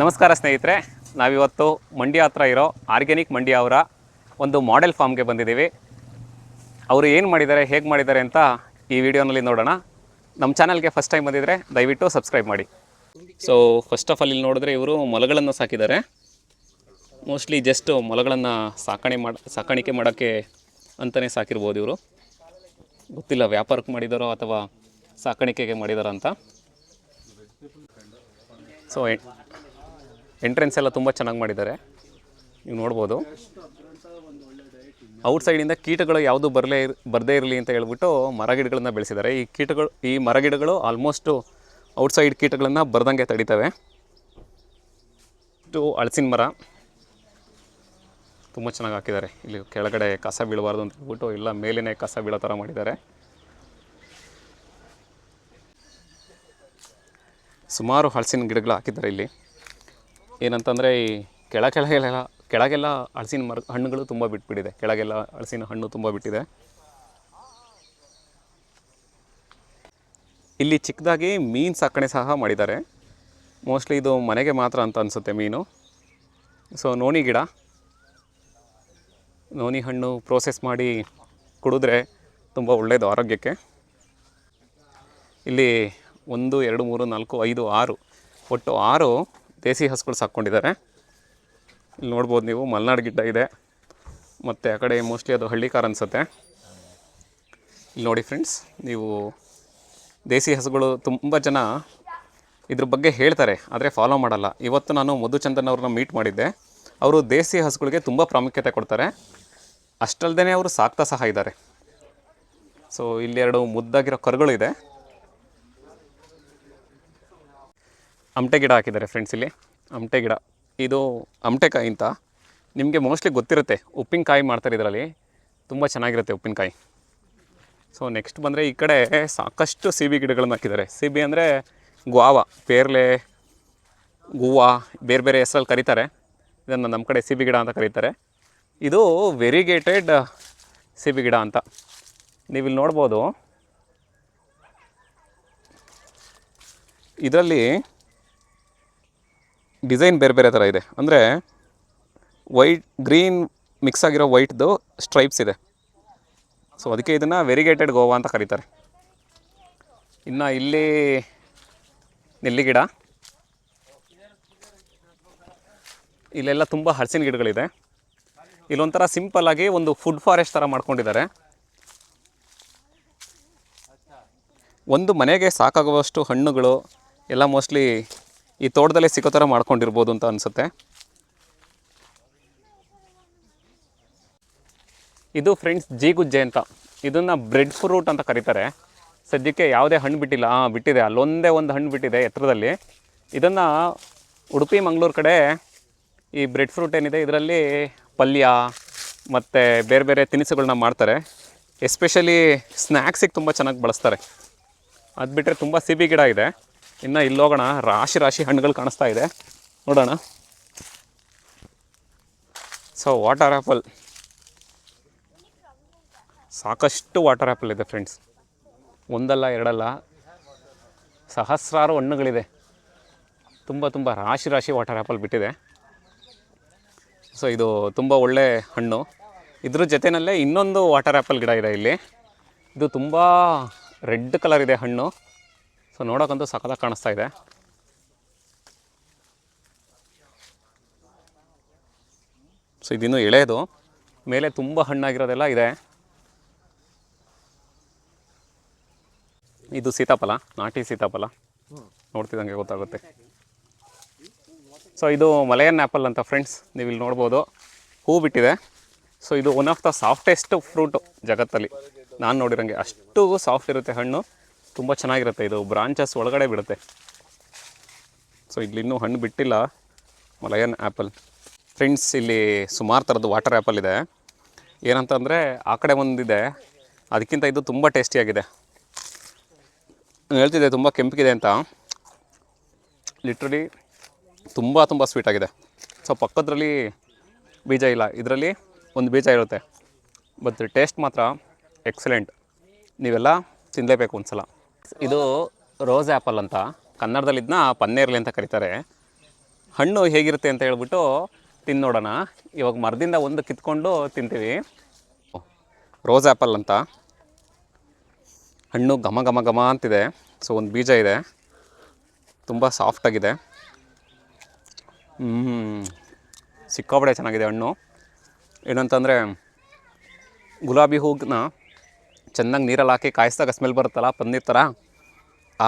ನಮಸ್ಕಾರ ಸ್ನೇಹಿತರೆ, ನಾವಿವತ್ತು ಮಂಡ್ಯ ಹತ್ರ ಇರೋ ಆರ್ಗ್ಯಾನಿಕ್ ಮಂಡ್ಯ ಅವರ ಒಂದು ಮಾಡೆಲ್ ಫಾರ್ಮ್ಗೆ ಬಂದಿದ್ದೀವಿ. ಅವರು ಏನು ಮಾಡಿದ್ದಾರೆ, ಹೇಗೆ ಮಾಡಿದ್ದಾರೆ ಅಂತ ಈ ವಿಡಿಯೋನಲ್ಲಿ ನೋಡೋಣ. ನಮ್ಮ ಚಾನಲ್ಗೆ ಫಸ್ಟ್ ಟೈಮ್ ಬಂದಿದ್ದರೆ ದಯವಿಟ್ಟು ಸಬ್ಸ್ಕ್ರೈಬ್ ಮಾಡಿ. ಸೊ ಫಸ್ಟ್ ಆಫ್ ಆಲ್ ಇಲ್ಲಿ ನೋಡಿದ್ರೆ ಇವರು ಮೊಲಗಳನ್ನು ಸಾಕಿದ್ದಾರೆ. ಮೋಸ್ಟ್ಲಿ ಜಸ್ಟ್ ಮೊಲಗಳನ್ನು ಸಾಕಣೆ ಮಾಡಿ, ಸಾಕಾಣಿಕೆ ಮಾಡೋಕ್ಕೆ ಅಂತಲೇ ಸಾಕಿರ್ಬೋದು ಇವರು. ಗೊತ್ತಿಲ್ಲ ವ್ಯಾಪಾರಕ್ಕೆ ಮಾಡಿದಾರೋ ಅಥವಾ ಸಾಕಾಣಿಕೆಗೆ ಮಾಡಿದಾರೋ ಅಂತ. ಸೊ ಎಂಟ್ರೆನ್ಸ್ ಎಲ್ಲ ತುಂಬ ಚೆನ್ನಾಗಿ ಮಾಡಿದ್ದಾರೆ. ನೀವು ನೋಡ್ಬೋದು. ಔಟ್ಸೈಡಿಂದ ಕೀಟಗಳು ಯಾವುದು ಬರಲೇ ಬರದೇ ಇರಲಿ ಅಂತ ಹೇಳ್ಬಿಟ್ಟು ಮರಗಿಡಗಳನ್ನು ಬೆಳೆಸಿದ್ದಾರೆ. ಈ ಕೀಟಗಳು, ಈ ಮರಗಿಡಗಳು ಆಲ್ಮೋಸ್ಟು ಔಟ್ಸೈಡ್ ಕೀಟಗಳನ್ನು ಬರ್ದಂಗೆ ತಡಿತವೆ. ಇಷ್ಟು ಹಳಸಿನ ಮರ. ತುಂಬ ಚೆನ್ನಾಗಿ ಹಾಕಿದ್ದಾರೆ. ಇಲ್ಲಿ ಕೆಳಗಡೆ ಕಸ ಬೀಳಬಾರ್ದು ಅಂತ ಹೇಳ್ಬಿಟ್ಟು ಇಲ್ಲ ಮೇಲಿನೇ ಕಸ ಬೀಳೋ ಥರ ಮಾಡಿದ್ದಾರೆ. ಸುಮಾರು ಹಳಸಿನ ಗಿಡಗಳು ಹಾಕಿದ್ದಾರೆ ಇಲ್ಲಿ. ಏನಂತಂದರೆ ಈ ಕೆಳ ಕೆಳಗೆಲ್ಲ ಕೆಳಗೆಲ್ಲ ಹಳಸಿನ ಮರ, ಹಣ್ಣುಗಳು ತುಂಬ ಬಿಟ್ಬಿಟ್ಟಿದೆ. ಕೆಳಗೆಲ್ಲ ಹಳಸಿನ ಹಣ್ಣು ತುಂಬ ಬಿಟ್ಟಿದೆ. ಇಲ್ಲಿ ಚಿಕ್ಕದಾಗಿ ಮೀನು ಸಾಕಣೆ ಸಹ ಮಾಡಿದ್ದಾರೆ. ಮೋಸ್ಟ್ಲಿ ಇದು ಮನೆಗೆ ಮಾತ್ರ ಅಂತ ಅನಿಸುತ್ತೆ ಮೀನು. ಸೊ ನೋನಿ ಗಿಡ. ನೋನಿ ಹಣ್ಣು ಪ್ರೋಸೆಸ್ ಮಾಡಿ ಕುಡಿದ್ರೆ ತುಂಬ ಒಳ್ಳೆಯದು ಆರೋಗ್ಯಕ್ಕೆ. ಇಲ್ಲಿ ಒಂದು, ಎರಡು, ಮೂರು, ನಾಲ್ಕು, ಐದು, ಆರು, ಒಟ್ಟು ಆರು ದೇಸಿ ಹಸುಗಳು ಸಾಕ್ಕೊಂಡಿದ್ದಾರೆ. ಇಲ್ಲಿ ನೋಡ್ಬೋದು ನೀವು, ಮಲೆನಾಡು ಗಿಡ್ಡ ಇದೆ. ಮತ್ತು ಆ ಕಡೆ ಮೋಸ್ಟ್ಲಿ ಅದು ಹಳ್ಳಿ ಕಾರ್ ಅನಿಸುತ್ತೆ. ಇಲ್ಲಿ ನೋಡಿ ಫ್ರೆಂಡ್ಸ್ ನೀವು ದೇಸಿ ಹಸುಗಳು ತುಂಬ ಜನ ಇದ್ರ ಬಗ್ಗೆ ಹೇಳ್ತಾರೆ, ಆದರೆ ಫಾಲೋ ಮಾಡಲ್ಲ. ಇವತ್ತು ನಾನು ಮಧುಚಂದನ್ ಅವ್ರನ್ನ ಮೀಟ್ ಮಾಡಿದ್ದೆ. ಅವರು ದೇಸಿ ಹಸುಗಳಿಗೆ ತುಂಬ ಪ್ರಾಮುಖ್ಯತೆ ಕೊಡ್ತಾರೆ. ಅಷ್ಟಲ್ದೇ ಅವರು ಸಾಕ್ತಾ ಸಹ ಇದ್ದಾರೆ. ಸೊ ಇಲ್ಲಿ ಎರಡು ಮುದ್ದಾಗಿರೋ ಕರುಗಳು ಇದೆ ಅಮಟೆ ಗಿಡ ಹಾಕಿದ್ದಾರೆ ಫ್ರೆಂಡ್ಸ್ ಇಲ್ಲಿ. ಅಮಟೆ ಗಿಡ. ಇದು ಅಮಟೆಕಾಯಿ ಅಂತ. ನಿಮಗೆ ಮೋಸ್ಟ್ಲಿ ಗೊತ್ತಿರುತ್ತೆ, ಉಪ್ಪಿನಕಾಯಿ ಮಾಡ್ತಾರೆ ಇದರಲ್ಲಿ. ತುಂಬ ಚೆನ್ನಾಗಿರುತ್ತೆ ಉಪ್ಪಿನಕಾಯಿ. ಸೊ ನೆಕ್ಸ್ಟ್ ಬಂದರೆ ಈ ಕಡೆ ಸಾಕಷ್ಟು ಸಿಬಿ ಗಿಡಗಳನ್ನು ಹಾಕಿದ್ದಾರೆ. ಸಿಬಿ ಅಂದರೆ ಗ್ವಾವ, ಪೇರ್ಲೆ ಹೂವು ಬೇರೆ ಬೇರೆ ಹೆಸರಲ್ಲಿ ಕರೀತಾರೆ. ಇದನ್ನು ನಮ್ಮ ಕಡೆ ಸಿಬಿ ಗಿಡ ಅಂತ ಕರೀತಾರೆ. ಇದು ವೆರಿಗೇಟೆಡ್ ಸಿಬಿ ಗಿಡ ಅಂತ. ನೀವಿಲ್ಲಿ ನೋಡ್ಬೋದು. ಇದರಲ್ಲಿ ಡಿಸೈನ್ ಬೇರೆ ಬೇರೆ ಥರ ಇದೆ. ಅಂದರೆ ವೈಟ್, ಗ್ರೀನ್ ಮಿಕ್ಸ್ ಆಗಿರೋ ವೈಟ್ದು ಸ್ಟ್ರೈಪ್ಸ್ ಇದೆ. ಸೊ ಅದಕ್ಕೆ ಇದನ್ನು ವೆರಿಗೇಟೆಡ್ ಗೋವಾ ಅಂತ ಕರೀತಾರೆ. ಇನ್ನು ಇಲ್ಲಿ ನೆಲ್ಲಿ ಗಿಡ ಇಲ್ಲೆಲ್ಲ ತುಂಬ ಹಲಸಿನ ಗಿಡಗಳಿದೆ. ಇಲ್ಲೊಂಥರ ಸಿಂಪಲ್ಲಾಗಿ ಒಂದು ಫುಡ್ ಫಾರೆಸ್ಟ್ ಥರ ಮಾಡ್ಕೊಂಡಿದ್ದಾರೆ. ಒಂದು ಮನೆಗೆ ಸಾಕಾಗುವಷ್ಟು ಹಣ್ಣುಗಳು, ಎಲ್ಲ ಮೋಸ್ಟ್ಲಿ ಈ ತೋಟದಲ್ಲೇ ಸಿಗೋ ಥರ ಮಾಡ್ಕೊಂಡಿರ್ಬೋದು ಅಂತ ಅನಿಸುತ್ತೆ. ಇದು ಫ್ರೆಂಡ್ಸ್ ಜೀಗುಜ್ಜೆ ಅಂತ. ಇದನ್ನು ಬ್ರೆಡ್ ಫ್ರೂಟ್ ಅಂತ ಕರೀತಾರೆ. ಸದ್ಯಕ್ಕೆ ಯಾವುದೇ ಹಣ್ಣು ಬಿಟ್ಟಿಲ್ಲ. ಹಾಂ ಬಿಟ್ಟಿದೆ. ಅಲ್ಲೊಂದೇ ಒಂದು ಹಣ್ಣು ಬಿಟ್ಟಿದೆ ಎತ್ತರದಲ್ಲಿ. ಇದನ್ನು ಉಡುಪಿ, ಮಂಗಳೂರು ಕಡೆ ಈ ಬ್ರೆಡ್ ಫ್ರೂಟ್ ಏನಿದೆ, ಇದರಲ್ಲಿ ಪಲ್ಯ ಮತ್ತು ಬೇರೆ ಬೇರೆ ತಿನಿಸುಗಳನ್ನ ಮಾಡ್ತಾರೆ. ಎಸ್ಪೆಷಲಿ ಸ್ನ್ಯಾಕ್ಸಿಗೆ ತುಂಬ ಚೆನ್ನಾಗಿ ಬಳಸ್ತಾರೆ. ಅದು ಬಿಟ್ಟರೆ ತುಂಬ ಸಿಬಿ ಗಿಡ ಇದೆ. ಇನ್ನು ಇಲ್ಲಿ ಹೋಗೋಣ. ರಾಶಿ ರಾಶಿ ಹಣ್ಣುಗಳು ಕಾಣಿಸ್ತಾ ಇದೆ. ನೋಡೋಣ. ಸೊ ವಾಟರ್ ಆ್ಯಪಲ್ ಸಾಕಷ್ಟು ವಾಟರ್ ಆ್ಯಪಲ್ ಇದೆ ಫ್ರೆಂಡ್ಸ್ ಒಂದಲ್ಲ, ಎರಡಲ್ಲ. ಸಹಸ್ರಾರು ಹಣ್ಣುಗಳಿದೆ. ತುಂಬ ತುಂಬ ರಾಶಿ ರಾಶಿ ವಾಟರ್ ಆ್ಯಪಲ್ ಬಿಟ್ಟಿದೆ. ಸೊ ಇದು ತುಂಬ ಒಳ್ಳೆ ಹಣ್ಣು. ಇದ್ರ ಜೊತೆಯಲ್ಲೇ ಇನ್ನೊಂದು ವಾಟರ್ ಆ್ಯಪಲ್ ಗಿಡ ಇದೆ ಇಲ್ಲಿ. ಇದು ತುಂಬ ರೆಡ್ ಕಲರ್ ಇದೆ ಹಣ್ಣು. ಸೊ ನೋಡೋಕ್ಕಂತೂ ಸಖತ್ತಾಗಿ ಕಾಣಿಸ್ತಾ ಇದೆ. ಸೊ ಇದಿನ್ನೂ ಎಳೆಯದು ಮೇಲೆ ತುಂಬ ಹಣ್ಣಾಗಿರೋದೆಲ್ಲ ಇದೆ. ಇದು ಸೀತಾಫಲ, ನಾಟಿ ಸೀತಾಫಲ. ನೋಡ್ತಿದ್ದಂಗೆ ಗೊತ್ತಾಗುತ್ತೆ. ಸೊ ಇದು ಮಲಯನ್ ಆ್ಯಪಲ್ ಅಂತ ಫ್ರೆಂಡ್ಸ್ ನೀವು ಇಲ್ಲಿ ನೋಡ್ಬೋದು. ಹೂ ಬಿಟ್ಟಿದೆ. ಸೊ ಇದು one of the softest fruit ಜಗತ್ತಲ್ಲಿ. ನಾನು ನೋಡಿರೋಂಗೆ ಅಷ್ಟು ಸಾಫ್ಟ್ ಇರುತ್ತೆ ಹಣ್ಣು. ತುಂಬ ಚೆನ್ನಾಗಿರುತ್ತೆ. ಇದು ಬ್ರಾಂಚಸ್ ಒಳಗಡೆ ಬಿಡುತ್ತೆ. ಸೊ ಇಲ್ಲಿ ಇನ್ನೂ ಹಣ್ಣು ಬಿಟ್ಟಿಲ್ಲ. ಮಲಯನ್ ಆ್ಯಪಲ್ ಫ್ರೆಂಡ್ಸ್ ಇಲ್ಲಿ ಸುಮಾರು ಥರದ್ದು ವಾಟರ್ ಆ್ಯಪಲ್ ಇದೆ. ಏನಂತಂದರೆ, ಆ ಕಡೆ ಒಂದಿದೆ. ಅದಕ್ಕಿಂತ ಇದು ತುಂಬ ಟೇಸ್ಟಿಯಾಗಿದೆ ಹೇಳ್ತಿದ್ದೆ, ತುಂಬ ಕೆಂಪಗಿದೆ ಅಂತ. ಲಿಟ್ರಲಿ ತುಂಬ ತುಂಬ ಸ್ವೀಟಾಗಿದೆ ಸೊ ಪಕ್ಕದ್ರಲ್ಲಿ ಬೀಜ ಇಲ್ಲ. ಇದರಲ್ಲಿ ಒಂದು ಬೀಜ ಇರುತ್ತೆ. ಬಟ್ ಟೇಸ್ಟ್ ಮಾತ್ರ ಎಕ್ಸಲೆಂಟ್ ನೀವೆಲ್ಲ ತಿನ್ನಲೇಬೇಕು ಒಂದು ಸಲ ಇದು ರೋಸ್ ಆ್ಯಪಲ್ ಅಂತ. ಕನ್ನಡದಲ್ಲಿ ಇದನ್ನ ಪನ್ನೇರ್ಲಿ ಅಂತ ಕರೀತಾರೆ. ಹಣ್ಣು ಹೇಗಿರುತ್ತೆ ಅಂತ ಹೇಳ್ಬಿಟ್ಟು ತಿಂದು ನೋಡೋಣ ಇವಾಗ ಮರದಿಂದ ಒಂದು ಕಿತ್ಕೊಂಡು ತಿಂತೀವಿ. ರೋಸ್ ಆ್ಯಪಲ್ ಅಂತ. ಹಣ್ಣು ಘಮ ಘಮ ಘಮ ಅಂತಿದೆ. ಸೊ, ಒಂದು ಬೀಜ ಇದೆ. ತುಂಬ ಸಾಫ್ಟಾಗಿದೆ ಹ್ಞೂ ಸಿಕ್ಕಾಪಡೆ ಚೆನ್ನಾಗಿದೆ ಹಣ್ಣು. ಏನಂತಂದರೆ ಗುಲಾಬಿ ಹೂಗನ್ನ ಚೆನ್ನಾಗಿ ನೀರಲ್ಲಿ ಹಾಕಿ ಕಾಯಿಸಿದಾಗ ಸ್ಮೆಲ್ ಬರುತ್ತಲ್ಲ, ಪನ್ನೀರ್ ಥರ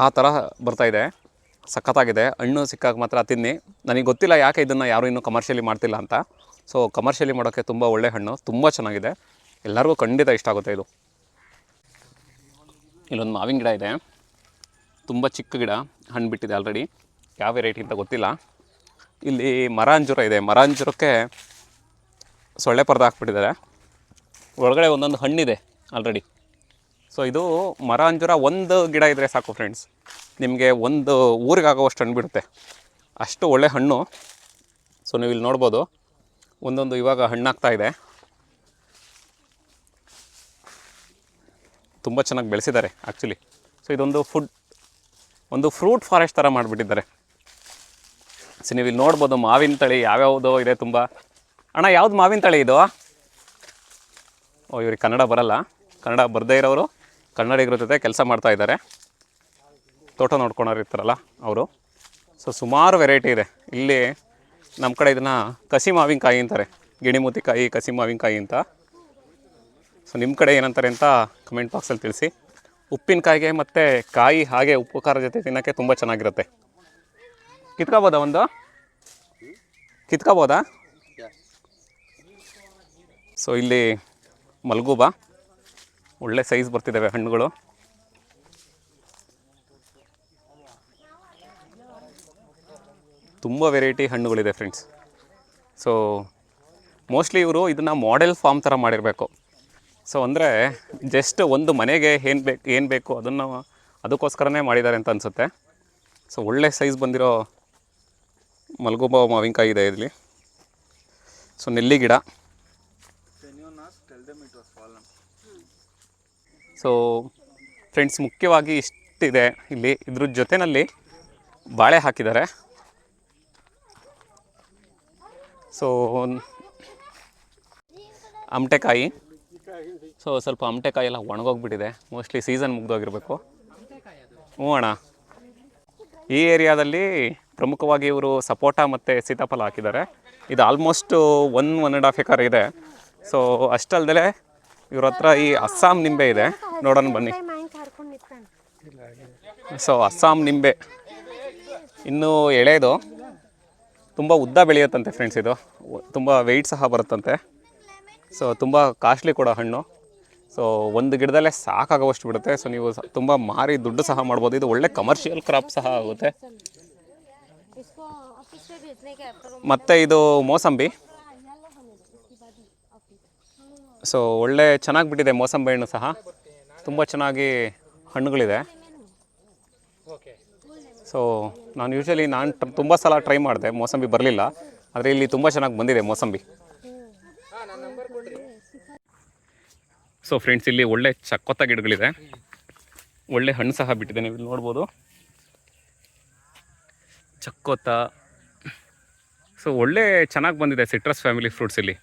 ಆ ಥರ ಬರ್ತಾಯಿದೆ ಸಖತ್ತಾಗಿದೆ. ಹಣ್ಣು ಸಿಕ್ಕಾಗ ಮಾತ್ರ ತಿನ್ನಿ. ನನಗೆ ಗೊತ್ತಿಲ್ಲ ಯಾಕೆ ಇದನ್ನು ಯಾರೂ ಇನ್ನೂ ಕಮರ್ಷಿಯಲಿ ಮಾಡ್ತಿಲ್ಲ ಅಂತ. ಸೊ ಕಮರ್ಷಿಯಲಿ ಮಾಡೋಕ್ಕೆ ತುಂಬ ಒಳ್ಳೆ ಹಣ್ಣು, ತುಂಬ ಚೆನ್ನಾಗಿದೆ. ಎಲ್ಲರಿಗೂ ಖಂಡಿತ ಇಷ್ಟ ಆಗುತ್ತೆ ಇದು. ಇಲ್ಲೊಂದು ಮಾವಿನ ಗಿಡ ಇದೆ. ತುಂಬ ಚಿಕ್ಕ ಗಿಡ, ಹಣ್ಣು ಬಿಟ್ಟಿದೆ ಆಲ್ರೆಡಿ ಯಾವ ವೆರೈಟಿ ಅಂತ ಗೊತ್ತಿಲ್ಲ. ಇಲ್ಲಿ ಮರ ಅಂಜೂರ ಇದೆ. ಮರ ಅಂಜೂರಕ್ಕೆ ಸೊಳ್ಳೆ ಪರ್ದೆ ಹಾಕ್ಬಿಟ್ಟಿದ್ದಾರೆ. ಒಳಗಡೆ ಒಂದೊಂದು ಹಣ್ಣಿದೆ ಆಲ್ರೆಡಿ ಸೊ ಇದು ಮರ ಅಂಜೂರ ಒಂದು ಗಿಡ ಇದ್ದರೆ ಸಾಕು ಫ್ರೆಂಡ್ಸ್ ನಿಮಗೆ ಒಂದು ಊರಿಗೆ ಆಗೋವಷ್ಟು ಹಣ್ಣು ಬಿಡುತ್ತೆ. ಅಷ್ಟು ಒಳ್ಳೆ ಹಣ್ಣು. ಸೊ ನೀವು ಇಲ್ಲಿ ನೋಡ್ಬೋದು. ಒಂದೊಂದು ಇವಾಗ ಹಣ್ಣಾಗ್ತಾ ಇದೆ. ತುಂಬ ಚೆನ್ನಾಗಿ ಬೆಳೆಸಿದ್ದಾರೆ ಆ್ಯಕ್ಚುಲಿ ಸೊ ಇದೊಂದು ಫುಡ್ ಒಂದು ಫ್ರೂಟ್ ಫಾರೆಸ್ಟ್ ಥರ ಮಾಡಿಬಿಟ್ಟಿದ್ದಾರೆ. ಸೊ ನೀವು ಇಲ್ಲಿ ನೋಡ್ಬೋದು ಮಾವಿನ ತಳಿ ಯಾವ್ಯಾವುದೋ ಇದೆ ತುಂಬ. ಅಣ್ಣ, ಯಾವ್ದು ಮಾವಿನ ತಳಿ ಇದು? ಓ, ಇವ್ರಿಗೆ ಕನ್ನಡ ಬರಲ್ಲ. ಕನ್ನಡ ಬರದೇ ಇರೋರು ಕನ್ನಡಿಗರ ಜೊತೆ ಕೆಲಸ ಮಾಡ್ತಾ ಇದ್ದಾರೆ. ತೋಟ ನೋಡ್ಕೊಳೋರು ಇರ್ತಾರಲ್ಲ ಅವರು. ಸೊ ಸುಮಾರು ವೆರೈಟಿ ಇದೆ. ಇಲ್ಲಿ ನಮ್ಮ ಕಡೆ ಇದನ್ನು ಕಸಿ ಮಾವಿನಕಾಯಿ ಅಂತಾರೆ. ಗಿಣಿಮೂತಿಕಾಯಿ ಕಸಿ ಮಾವಿನಕಾಯಿ ಅಂತ. ಸೊ ನಿಮ್ಮ ಕಡೆ ಏನಂತಾರೆ ಅಂತ ಕಮೆಂಟ್ ಬಾಕ್ಸಲ್ಲಿ ತಿಳಿಸಿ. ಉಪ್ಪಿನಕಾಯಿಗೆ ಮತ್ತು ಕಾಯಿ ಹಾಗೆ ಉಪ್ಪು ಖಾರ ಜೊತೆ ತಿನ್ನೋಕ್ಕೆ ತುಂಬ ಚೆನ್ನಾಗಿರುತ್ತೆ. ಕಿತ್ಕೋಬೋದಾ ಒಂದು? ಕಿತ್ಕೋಬೋದಾ? ಸೊ ಇಲ್ಲಿ ಮಲ್ಗೂಬಾ. ಒಳ್ಳೆ ಸೈಜ್ ಬರ್ತಿದ್ದಾವೆ ಹಣ್ಣುಗಳು. ತುಂಬ ವೆರೈಟಿ ಹಣ್ಣುಗಳಿದೆ ಫ್ರೆಂಡ್ಸ್ ಸೊ ಮೋಸ್ಟ್ಲಿ ಇವರು ಇದನ್ನು ಮಾಡೆಲ್ ಫಾರ್ಮ್ ಥರ ಮಾಡಿರಬೇಕು. ಸೊ ಅಂದರೆ ಜಸ್ಟ್ ಒಂದು ಮನೆಗೆ ಏನು ಬೇಕು ಏನು ಬೇಕು ಅದನ್ನು ಅದಕ್ಕೋಸ್ಕರನೇ ಮಾಡಿದ್ದಾರೆ ಅಂತ ಅನಿಸುತ್ತೆ. ಸೊ ಒಳ್ಳೆ ಸೈಜ್ ಬಂದಿರೋ ಮಲ್ಗುಬ ಮಾವಿನಕಾಯಿ ಇದೆ ಇಲ್ಲಿ ಸೊ ನೆಲ್ಲಿ ಗಿಡ ಸೊ ಫ್ರೆಂಡ್ಸ್ ಮುಖ್ಯವಾಗಿ ಇಷ್ಟಿದೆ. ಇಲ್ಲಿ ಇದ್ರ ಜೊತೆಯಲ್ಲಿ ಬಾಳೆ ಹಾಕಿದ್ದಾರೆ. ಸೊ ಅಮಟೆಕಾಯಿ. ಸೊ ಸ್ವಲ್ಪ ಅಮಟೆಕಾಯಿ ಎಲ್ಲ ಒಣಗೋಗ್ಬಿಟ್ಟಿದೆ. Mostly season ಮುಗ್ದೋಗಿರಬೇಕು. ಹ್ಞೂ ಅಣ್ಣ ಈ ಏರಿಯಾದಲ್ಲಿ ಪ್ರಮುಖವಾಗಿ ಇವರು ಸಪೋಟ ಮತ್ತು ಸೀತಾಫಲ ಹಾಕಿದ್ದಾರೆ. ಇದು almost one one and half acre ಇದೆ. ಸೊ ಅಷ್ಟಲ್ದಲೆ ಇವ್ರ ಹತ್ರ ಈ ಅಸ್ಸಾಂ ನಿಂಬೆ ಇದೆ. ನೋಡೋಣ ಬನ್ನಿ. ಸೊ, ಅಸ್ಸಾಂ ನಿಂಬೆ. ಇನ್ನೂ ಎಳೆಯದು ತುಂಬ ಉದ್ದ ಬೆಳೆಯುತ್ತಂತೆ ಫ್ರೆಂಡ್ಸ್ ಇದು. ತುಂಬ ವೆಯ್ಟ್ ಸಹ ಬರುತ್ತಂತೆ. ಸೊ ತುಂಬ ಕಾಸ್ಟ್ಲಿ ಕೂಡ ಹಣ್ಣು. ಸೊ ಒಂದು ಗಿಡದಲ್ಲೇ ಸಾಕಾಗುವಷ್ಟು ಬಿಡುತ್ತೆ. ಸೊ ನೀವು ತುಂಬ ಮಾರಿ ದುಡ್ಡು ಸಹ ಮಾಡ್ಬೋದು. ಇದು ಒಳ್ಳೆ ಕಮರ್ಷಿಯಲ್ ಕ್ರಾಪ್ ಸಹ ಆಗುತ್ತೆ. ಮತ್ತು ಇದು ಮೋಸಂಬಿ. ಸೊ ಒಳ್ಳೆ ಚೆನ್ನಾಗಿ ಬಿಟ್ಟಿದೆ ಮೋಸಂಬಿ ಹಣ್ಣು ಸಹ. ತುಂಬ ಚೆನ್ನಾಗಿ ಹಣ್ಣುಗಳಿದೆ. ಸೊ ನಾನು ಯೂಶ್ವಲಿ ನಾನು ತುಂಬ ಸಲ ಟ್ರೈ ಮಾಡಿದೆ ಮೋಸಂಬಿ ಬರಲಿಲ್ಲ. ಆದರೆ ಇಲ್ಲಿ ತುಂಬ ಚೆನ್ನಾಗಿ ಬಂದಿದೆ ಮೋಸಂಬಿ. ಸೊ ಫ್ರೆಂಡ್ಸ್ ಇಲ್ಲಿ ಒಳ್ಳೆ ಚಕ್ಕೊತ್ತ ಗಿಡಗಳಿದೆ. ಒಳ್ಳೆ ಹಣ್ಣು ಸಹ ಬಿಟ್ಟಿದೆ ನೀವು ಇಲ್ಲಿ ನೋಡ್ಬೋದು. ಚಕ್ಕೊತ್ತ. ಸೊ ಒಳ್ಳೆ ಚೆನ್ನಾಗಿ ಬಂದಿದೆ ಸಿಟ್ರಸ್ ಫ್ಯಾಮಿಲಿ ಫ್ರೂಟ್ಸ್ ಇಲ್ಲಿ.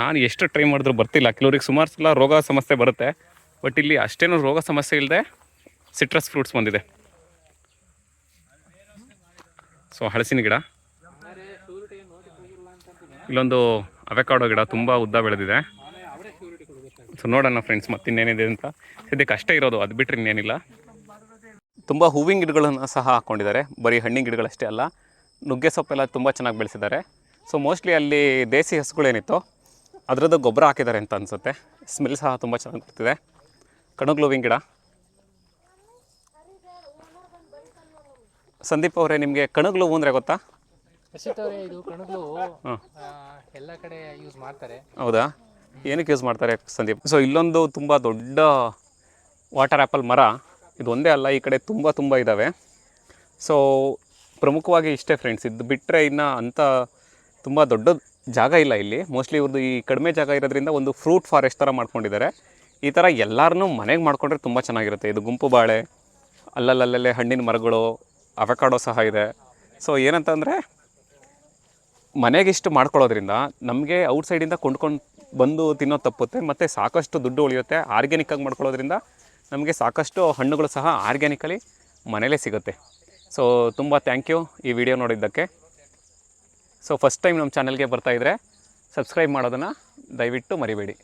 ನಾನು ಎಷ್ಟು ಟ್ರೈ ಮಾಡಿದ್ರು ಬರ್ತಿಲ್ಲ. ಕೆಲವ್ರಿಗೆ ಸುಮಾರು ಸಲ ರೋಗ ಸಮಸ್ಯೆ ಬರುತ್ತೆ. ಬಟ್ ಇಲ್ಲಿ ಅಷ್ಟೇನು ರೋಗ ಸಮಸ್ಯೆ ಇಲ್ಲದೆ ಸಿಟ್ರಸ್ ಫ್ರೂಟ್ಸ್ ಬಂದಿದೆ. ಸೊ ಹಳಸಿನ ಗಿಡ. ಇಲ್ಲೊಂದು ಅವೆಕಾಡೋ ಗಿಡ ತುಂಬ ಉದ್ದ ಬೆಳೆದಿದೆ. ಸೊ ನೋಡೋಣ ಫ್ರೆಂಡ್ಸ್ ಮತ್ತಿನ್ನೇನಿದೆ ಅಂತ. ಇದಕ್ಕೆ ಅಷ್ಟೇ ಇರೋದು, ಅದು ಬಿಟ್ಟರೆ ಇನ್ನೇನಿಲ್ಲ. ತುಂಬ ಹೂವಿನ ಗಿಡಗಳನ್ನು ಸಹ ಹಾಕ್ಕೊಂಡಿದ್ದಾರೆ ಬರೀ ಹಣ್ಣಿನ ಗಿಡಗಳಷ್ಟೇ ಅಲ್ಲ ನುಗ್ಗೆ ಸೊಪ್ಪೆಲ್ಲ ತುಂಬ ಚೆನ್ನಾಗಿ ಬೆಳೆಸಿದ್ದಾರೆ. ಸೊ ಮೋಸ್ಟ್ಲಿ ಅಲ್ಲಿ ದೇಸಿ ಹಸುಗಳೇನಿತ್ತು ಅದರದ್ದು ಗೊಬ್ಬರ ಹಾಕಿದ್ದಾರೆ ಅಂತ ಅನಿಸುತ್ತೆ. ಸ್ಮೆಲ್ ಸಹ ತುಂಬ ಚೆನ್ನಾಗಿ ಬರ್ತಿದೆ. ಕಣಗ್ಲು ಹೂವಿನ ಗಿಡ. ಸಂದೀಪ್ ಅವರೇ ನಿಮಗೆ ಕಣಗ್ಲೂವು ಅಂದರೆ ಗೊತ್ತಾ? ಇದು ಎಲ್ಲ ಕಡೆ ಯೂಸ್ ಮಾಡ್ತಾರೆ. ಹೌದಾ? ಏನಕ್ಕೆ ಯೂಸ್ ಮಾಡ್ತಾರೆ ಸಂದೀಪ್? ಸೊ ಇಲ್ಲೊಂದು ತುಂಬ ದೊಡ್ಡ ವಾಟರ್ ಆ್ಯಪಲ್ ಮರ ಇದು ಒಂದೇ ಅಲ್ಲ ಈ ಕಡೆ ತುಂಬ ತುಂಬ ಇದ್ದಾವೆ ಸೊ ಪ್ರಮುಖವಾಗಿ ಇಷ್ಟೇ ಫ್ರೆಂಡ್ಸ್ ಇದು ಬಿಟ್ಟರೆ ಇನ್ನು ಅಂಥ ತುಂಬ ದೊಡ್ಡ ಜಾಗ ಇಲ್ಲ ಇಲ್ಲಿ. ಮೋಸ್ಟ್ಲಿ ಇವ್ರದ್ದು ಈ ಕಡಿಮೆ ಜಾಗ ಇರೋದ್ರಿಂದ ಒಂದು ಫ್ರೂಟ್ ಫಾರೆಸ್ಟ್ ಥರ ಮಾಡ್ಕೊಂಡಿದ್ದಾರೆ. ಈ ಥರ ಎಲ್ಲರೂ ಮನೆಗೆ ಮಾಡಿಕೊಂಡ್ರೆ ತುಂಬ ಚೆನ್ನಾಗಿರುತ್ತೆ. ಇದು ಗುಂಪು ಬಾಳೆ ಅಲ್ಲಲ್ಲಲ್ಲೇ ಹಣ್ಣಿನ ಮರಗಳು ಅವಕಾಡೋ ಸಹ ಇದೆ. ಸೊ ಏನಂತಂದರೆ, ಮನೆಗಿಷ್ಟು ಮಾಡ್ಕೊಳ್ಳೋದ್ರಿಂದ ನಮಗೆ ಔಟ್ಸೈಡಿಂದ ಕೊಂಡ್ಕೊಂಡು ಬಂದು ತಿನ್ನೋದು ತಪ್ಪುತ್ತೆ, ಮತ್ತು ಸಾಕಷ್ಟು ದುಡ್ಡು ಉಳಿಯುತ್ತೆ. ಆರ್ಗ್ಯಾನಿಕ್ಕಾಗಿ ಮಾಡ್ಕೊಳ್ಳೋದ್ರಿಂದ ನಮಗೆ ಸಾಕಷ್ಟು ಹಣ್ಣುಗಳು ಸಹ ಆರ್ಗ್ಯಾನಿಕಲಿ ಮನೇಲೇ ಸಿಗುತ್ತೆ. ಸೊ ತುಂಬ ಥ್ಯಾಂಕ್ ಯು ಈ ವಿಡಿಯೋ ನೋಡಿದ್ದಕ್ಕೆ. ಸೊ ಫಸ್ಟ್ ಟೈಮ್ ನಮ್ಮ ಚಾನಲ್ಗೆ ಬರ್ತಾಯಿದ್ರೆ ಸಬ್ಸ್ಕ್ರೈಬ್ ಮಾಡೋದನ್ನು ದಯವಿಟ್ಟು ಮರಿಬೇಡಿ.